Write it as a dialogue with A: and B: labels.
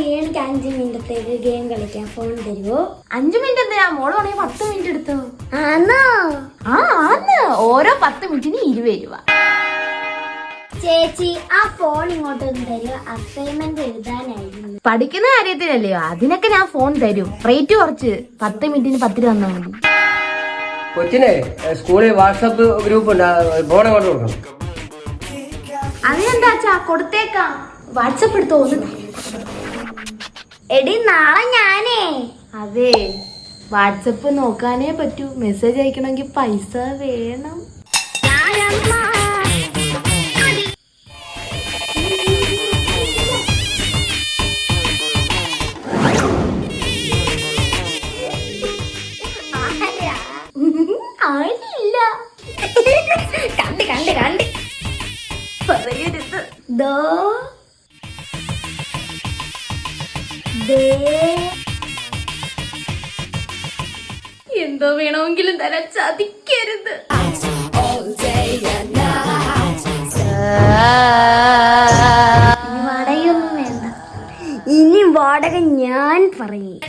A: എനിക്ക് അഞ്ച് മിനിറ്റത്തേക്ക് ഗെയിം കളിക്കാൻ ഫോൺ തരുമോ
B: അഞ്ചു മിനിറ്റ് എന്തിനാ മോൾ പറയാ പത്ത് മിനിറ്റ് എടുത്തു?
A: ആണോ
B: ആ ആന്ന്. ഓരോ പത്ത് മിനിറ്റിന് ഇരുപത് രൂപ.
A: ചേച്ചി ആ ഫോൺ ഇങ്ങോട്ടൊന്ന് തരുമോ അസൈൻമെന്റ് എഴുതാനായിരുന്നു.
B: പഠിക്കുന്ന കാര്യത്തിനല്ലയോ അതിനൊക്കെ ഞാൻ ഫോൺ തരും. റേറ്റ് കുറച്ച്. പത്ത് മിനിറ്റിന് പത്ത് രൂപ തന്നാ മതി.
C: കൊച്ചിനെ സ്കൂളിൽ വാട്സപ്പ് ഗ്രൂപ്പ് ഉണ്ട്. ആ, ഫോൺ അങ്ങോട്ട് കൊടുക്കണം.
B: അതിനെന്താ അച്ഛാ കൊടുത്തേക്കാം. വാട്സപ്പ് എടുത്തോ ഒന്ന്
A: എടി നാളെ ഞാനേ.
B: അതെ വാട്സപ്പ് നോക്കാനേ പറ്റൂ. മെസ്സേജ് അയക്കണമെങ്കിൽ പൈസ വേണം. ആയില്ല
A: കണ്ട് കണ്ട് കണ്ട്.
B: പറയരുത്.
A: ദോ.
B: എന്തോ വേണമെങ്കിലും തരാൻ ചതിക്കരുത്.
A: വേണ്ട. ഇനി വാടക ഞാൻ പറയും.